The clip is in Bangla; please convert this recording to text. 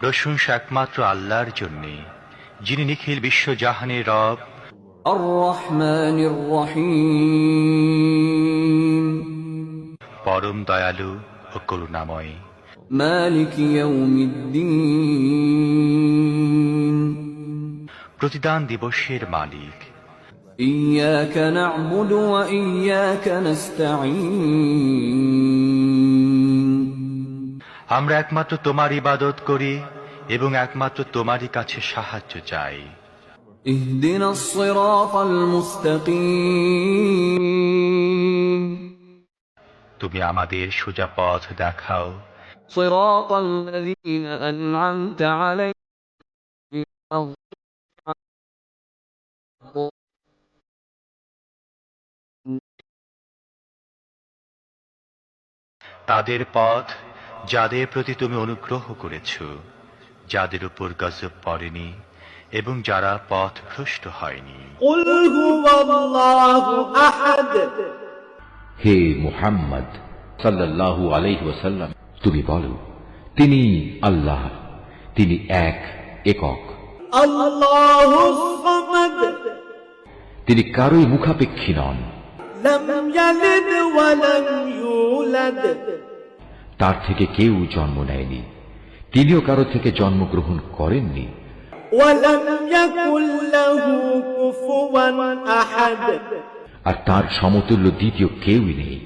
প্রশংসা একমাত্র আল্লাহর জন্য যিনি নিখিল বিশ্বজাহানের রব। পরম দয়ালু ও করুণাময়। প্রতিদান দিবসের মালিক। إياك نعبد وإياك نستعين আমরা একমাত্র তোমার ইবাদত করি এবং একমাত্র তোমারই কাছে সাহায্য চাই اهدنا الصراط المستقيم তুমি আমাদের সোজা পথ দেখাও صراط الذين أنعمت عليهم তাদের পথ যাদের প্রতি তুমি অনুগ্রহ করেছ যাদের উপর গজব পড়েনি এবং যারা পথ ভ্রষ্ট হয়নি। হে মুহাম্মদ সাল্লাহ আলাইহি তুমি বলো তিনি আল্লাহ তিনি এক একক। তিনি কারোই মুখাপেক্ষী নন। لم يلد ولم يولد তার থেকে কেউ জন্ম নেয়নি তিনিও কারো থেকে জন্মগ্রহণ করেননি ولم يكن له كفوا أحد আর তার সমতুল্য দ্বিতীয় কেউই নেই